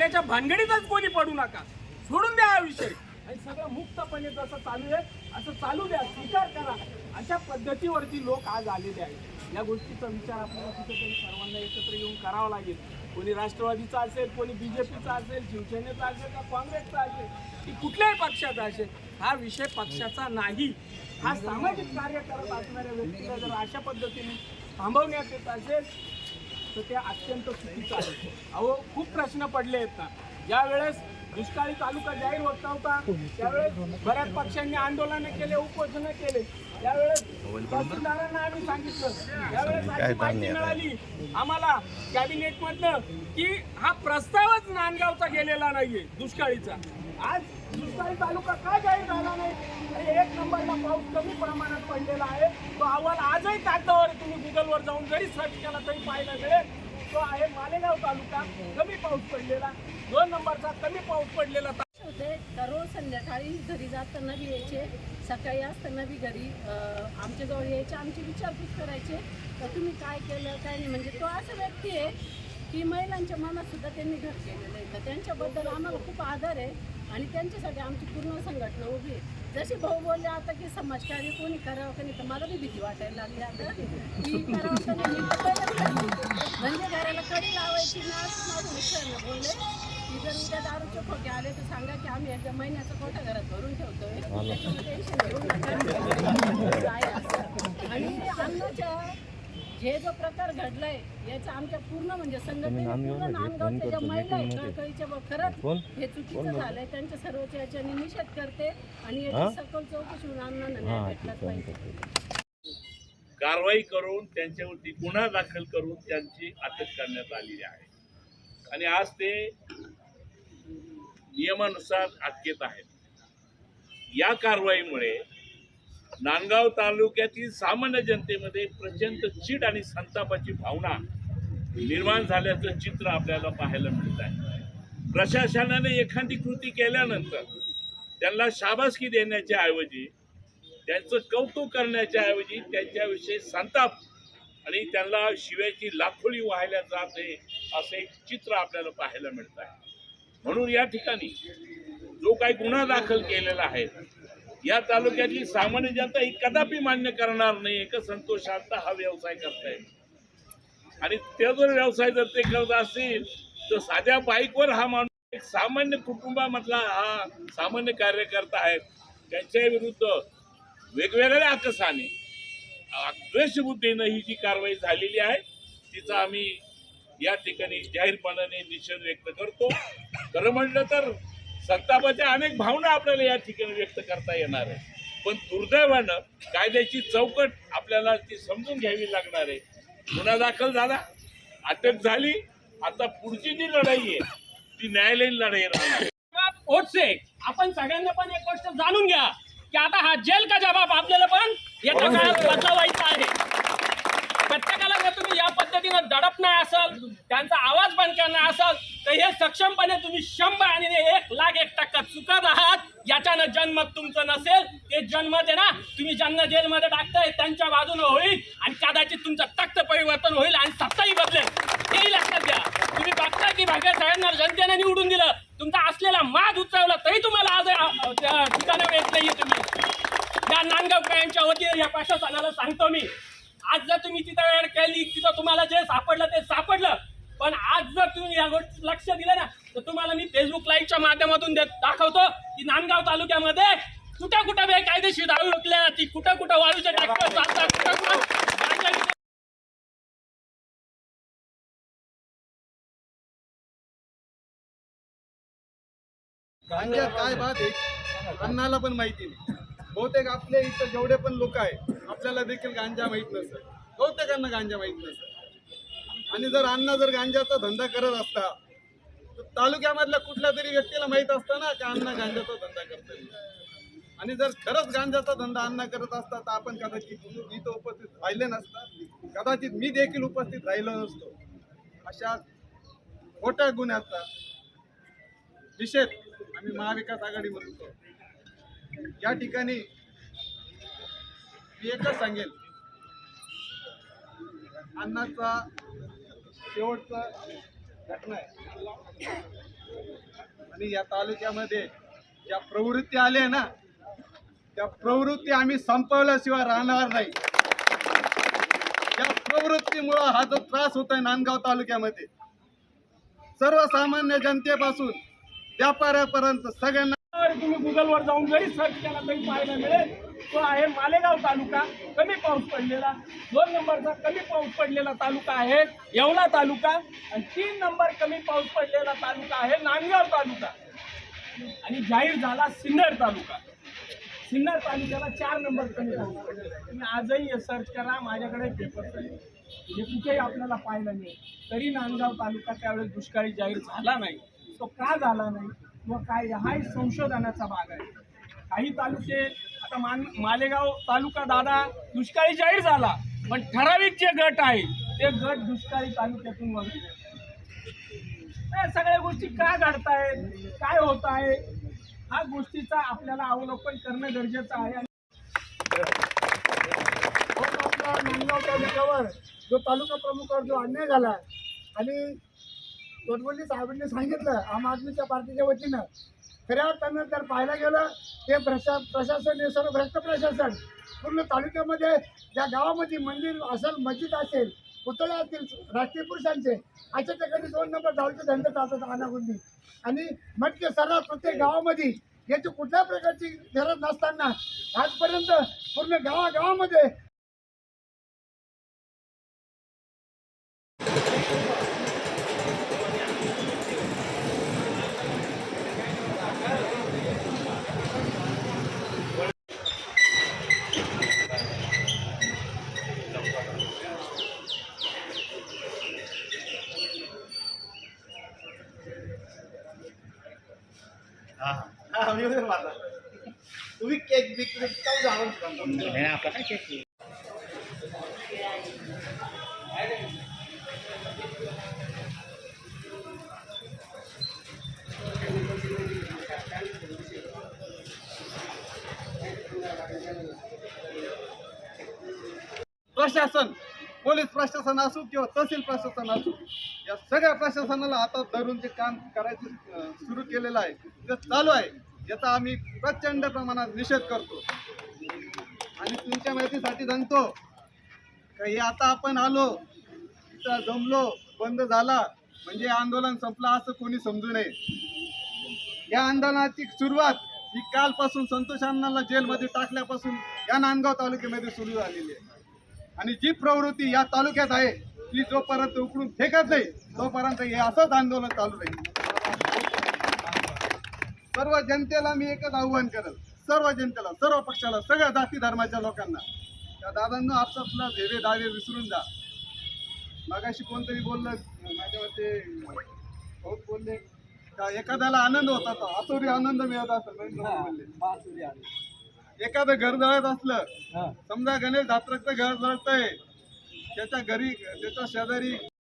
कार्याच्या भानगडीतच कोणी पडू नका. सोडून द्या हा विषय आणि सगळं मुक्तपणे जसं चालू आहे असं चालू द्या. स्वीकार करा. अशा पद्धतीवरती लोक आज आलेले आहेत. या गोष्टीचा विचार आपल्याला कुठेतरी सर्वांना एकत्र येऊन करावा लागेल. कोणी राष्ट्रवादीचा असेल कोणी बीजेपीचा असेल शिवसेनेचा असेल का काँग्रेसचा असेल की कुठल्याही पक्षाचा असेल हा विषय पक्षाचा नाही. हा सामाजिक कार्य करत असणाऱ्या व्यक्तीला जर अशा पद्धतीने थांबवण्यात येत असेल तर ते अत्यंत चुकीचं आहे. अहो खूप प्रश्न पडले आहेत ना. ज्यावेळेस दुष्काळी तालुका जाहीर होत नव्हता त्यावेळेस बऱ्याच पक्षांनी आंदोलनं केले उपोषण केले. त्यावेळेस तहसीलदारांना आम्ही सांगितलं. त्यावेळेस अशी माहिती मिळाली. आम्हाला कॅबिनेट मधनं की हा प्रस्तावच नांदगावचा गेलेला नाहीये दुष्काळीचा. आज दुष्काळी तालुका का जाहीर झाला नाही? एक नंबरला पाऊस कमी प्रमाणात पडलेला आहे. तो अहवाल आजही कागदावर तुम्ही गुगलवर जाऊन जरी सर्च केला तरी पाहायला मिळेल. तो आहे मालेगाव तालुका. कमी पाऊस पडलेला. दोन नंबरचा कमी पाऊस पडलेला होते. दररोज संध्याकाळी घरी जाताना बी यायचे. सकाळी असताना बी घरी आमच्याजवळ यायचे आमची विचारपूस करायचे. तर तुम्ही काय केलं काय नाही? म्हणजे तो असा व्यक्ती आहे की महिलांच्या मनात सुद्धा त्यांनी घर केलेलं आहे. तर त्यांच्याबद्दल आम्हाला खूप आदर आहे. आणि त्यांच्यासाठी आमची पूर्ण संघटना उभी जसे भाऊ बोलले आता की समाजकार्य कोणी करावं का नाही तर मला बी भीती वाटायला लागली आता. की करावं का नाही. म्हणजे घराला कडी लावायची ना माझ्या मिस्टरने बोलले की जर उद्या दारूचे खोके आले तर सांगा की आम्ही एकदा महिन्याचा कोटा घरात भरून ठेवतोय. त्याच्यामुळे टेन्शन घेऊ नका. आहे असं. आणि अन्नाच्या हे जो प्रकार घडलाय याचा आमच्या पूर्ण म्हणजे पूर्ण नांदगावच्या ज्या महिला आहेत कळकळीच्या ब- खरंच हे चुकीचं झालंय. त्यांच्या याच्याने निषेध करते आणि याची सखोल चौकशी होऊन अण्णांना न्याय भेटलाच पाहिजे. कारवाई करून त्यांच्यावरती गुन्हा दाखल करून त्यांची अटक करण्यात आलेली आहे. आणि आज ते नियमानुसार अटकेत आहेत. या कारवाईमुळे नांदगाव तालुक्यातील सामान्य जनतेमध्ये प्रचंड चीड आणि संतापाची भावना निर्माण झाल्याचं चित्र आपल्याला पाहायला मिळत आहे. प्रशासनाने एखादी कृती केल्यानंतर त्यांना शाबासकी देण्याच्या ऐवजी त्यांचं कौतुक करण्याच्या ऐवजी त्यांच्याविषयी संताप आणि त्यांना शिव्याची लाखोळी व्हायला जाते असं एक चित्र आपल्याला पाहायला मिळत आहे. म्हणून या ठिकाणी जो काही गुन्हा दाखल केलेला आहे या तालुक्यातली सामान्य जनता ही कदापि मान्य करणार नाही. का संतोष शांत हा व्यवसाय करताय. आणि ते जर व्यवसाय जर ते करत असतील तर साध्या बाईकवर हा माणूस एक सामान्य कुटुंबामधला हा सामान्य कार्यकर्ता आहे त्यांच्या विरुद्ध वेगवेगळ्या आकसाने द्वेषबुद्धीनं ही जी कारवाई झालेली आहे तिचा आम्ही या ठिकाणी जाहीरपणाने निषेध व्यक्त करतो. खरं म्हटलं तर संतापाच्या अनेक भावना आपल्याला या ठिकाणी व्यक्त करता येणार आहे पण दुर्दैवानं कायद्याची चौकट आपल्याला ती समजून घ्यावी लागणार आहे. गुन्हा दाखल झाला अटक झाली आता पुढची जी लढाई आहे ती न्यायालयीन लढाई राहणार आपण सगळ्यांना पण एक गोष्ट जाणून घ्या की आता हा जेल का जबाब आपल्याला पण येत्या काळात बदलवायचा आहे. प्रत्येकाला जर तुम्ही या पद्धतीनं दडपणार असाल त्यांचा आवाज बंद करणार असाल तर हे सक्षमपणे तुम्ही शंभर आणि एक लाख एक टक्का चुकत आहात. याच्यानं जन्म तुमचं नसेल. ते जन्म आहे ना तुम्ही ज्यांना जेलमध्ये टाकताय त्यांच्या बाजूने होईल आणि कदाचित तुमचं तक्त परिवर्तन होईल आणि सत्ताही बदलेल. हेही लक्षात घ्या. तुम्ही बघता की भाग्य साहेबांना जनतेने निवडून दिलं. तुमचा असलेला माज उचलला तरी तुम्हाला आज अ, त्या ठिकाणावर येत नाहीये तुम्ही. या नांदगावकरांच्या वतीने या प्रशासनाला सांगतो मी आज जर तुम्ही तिथं वेळ केली तिथं तुम्हाला जे सापडलं ते सापडलं. पण आज जर तुम्ही या गोष्टी लक्ष दिलं ना तर तुम्हाला मी फेसबुक लाईव्हच्या माध्यमातून देत दाखवतो की नांदगाव तालुक्यामध्ये कुठं कुठं बेकायदेशीर दारू विकल्या ती कुठं कुठं वाळूच्या ट्रॅक्टर चालतात कुठं कुठं गांजा काय बात आहे? अन्नाला पण माहिती नाही. बहुतेक आपल्या इथं जेवढे पण लोक आहेत आपल्याला देखील गांजा माहीत नसत बहुतेकांना गांजा माहीत नसत आणि जर अण्णा जर गांजाचा धंदा करत असता तर तालुक्यामधल्या कुठल्या तरी व्यक्तीला माहीत असतं ना की अण्णा गांजाचा धंदा करतोय. आणि जर खरंच गांजाचा धंदा अण्णा करत असता तर आपण कदाचित इथं उपस्थित राहिले नसतात कदाचित मी देखील उपस्थित राहिलो नसतो. अशा खोट्या गुन्ह्याचा निषेध आम्ही महाविकास आघाडी म्हणतो या ठिकाणी मी एकच सांगेल अण्णाचा शेवटचा घटना आहे. आणि या तालुक्यामध्ये ज्या प्रवृत्ती आल्या ना त्या प्रवृत्ती आम्ही संपवल्याशिवाय राहणार नाही. या प्रवृत्तीमुळं हा जो त्रास होतोय नांदगाव तालुक्यामध्ये सर्वसामान्य जनतेपासून व्यापाऱ्यापर्यंत सगळ्यांना तुम्ही गुगलवर जाऊन जरी सर्च केला तरी पाहायला मिळेल. तो आहे मालेगाव तालुका. कमी पाऊस पडलेला. दोन नंबरचा कमी पाऊस पडलेला तालुका आहे येवला तालुका. आणि तीन नंबर कमी पाऊस पडलेला तालुका आहे नांदगाव तालुका. आणि जाहीर झाला सिन्नर तालुका. सिन्नर तालुक्याला चार नंबर कमी पाऊस पडलेला. तुम्ही आजही सर्च करा. माझ्याकडे पेपर हे म्हणजे कुठेही आपल्याला पाहायला नाही तरी नांदगाव तालुका त्यावेळेस दुष्काळी जाहीर झाला नाही. तो का झाला नाही? व काय? हाही संशोधनाचा भाग आहे. काही तालुके मान मालेगाव तालुका दादा दुष्काळी जाहीर झाला पण ठराविक जे गट आहे ते गट दुष्काळी तालुक्यातून वगैरे. सगळ्या गोष्टी का घडतायत काय होत आहे हा गोष्टीचा आपल्याला अवलोकन करणं गरजेचं आहे. नांदगाव हो, तालुक्यावर जो तालुका प्रमुखावर जो अन्याय झाला आणि गोडबोली साहेबांनी सांगितलं आम आदमीच्या पार्टीच्या वतीनं खऱ्या अर्थानं जर पाहायला गेलं ते प्रशा प्रशासन हे सर्व भ्रष्ट प्रशासन. पूर्ण तालुक्यामध्ये ज्या गावामध्ये मंदिर असेल मस्जिद असेल पुतळे असतील राष्ट्रीय पुरुषांचे अशा ठिकाणी दोन नंबर धावचे धंदे चालतात अनागुंदी आणि मटके सर्रास प्रत्येक गावामध्ये याची कुठल्या प्रकारची गरज नसताना आजपर्यंत पूर्ण गावागावामध्ये तुम्ही केक बिक जाणून प्रशासन पोलीस प्रशासन असो किंवा तहसील प्रशासन असो या सगळ्या प्रशासनाला आता धरून जे काम करायचं सुरू केलेलं आहे ते चालू आहे याचा आम्ही प्रचंड प्रमाणात निषेध करतो. आणि तुमच्या माहितीसाठी सांगतो का हे आता आपण आलो तिथं जमलो बंद झाला म्हणजे आंदोलन संपलं असं कोणी समजू नये. या आंदोलनाची सुरुवात ही कालपासून संतोष अण्णाला जेलमध्ये टाकल्यापासून या नांदगाव तालुक्यामध्ये सुरू झालेली आहे. आणि जी प्रवृत्ती या तालुक्यात आहे ती जोपर्यंत उकडून फेकत नाही तोपर्यंत हे असंच आंदोलन चालू राहील. सर्व जनतेला मी एकच आव्हान करेल. सर्व जनतेला सर्व पक्षाला सगळ्या जाती धर्माच्या लोकांना. त्या दादांना आपसातला भेवे दावे विसरून जा. मागाशी कोणतरी बोललं माझ्या मते बहुत बोलले. का एखाद्याला आनंद होता तो. आसुरी आनंद मिळत बोलले. एखादं घर जळत असलं समजा गणेश धात्रकचं घर जळतंय त्याच्या घरी त्याच्या शेजारी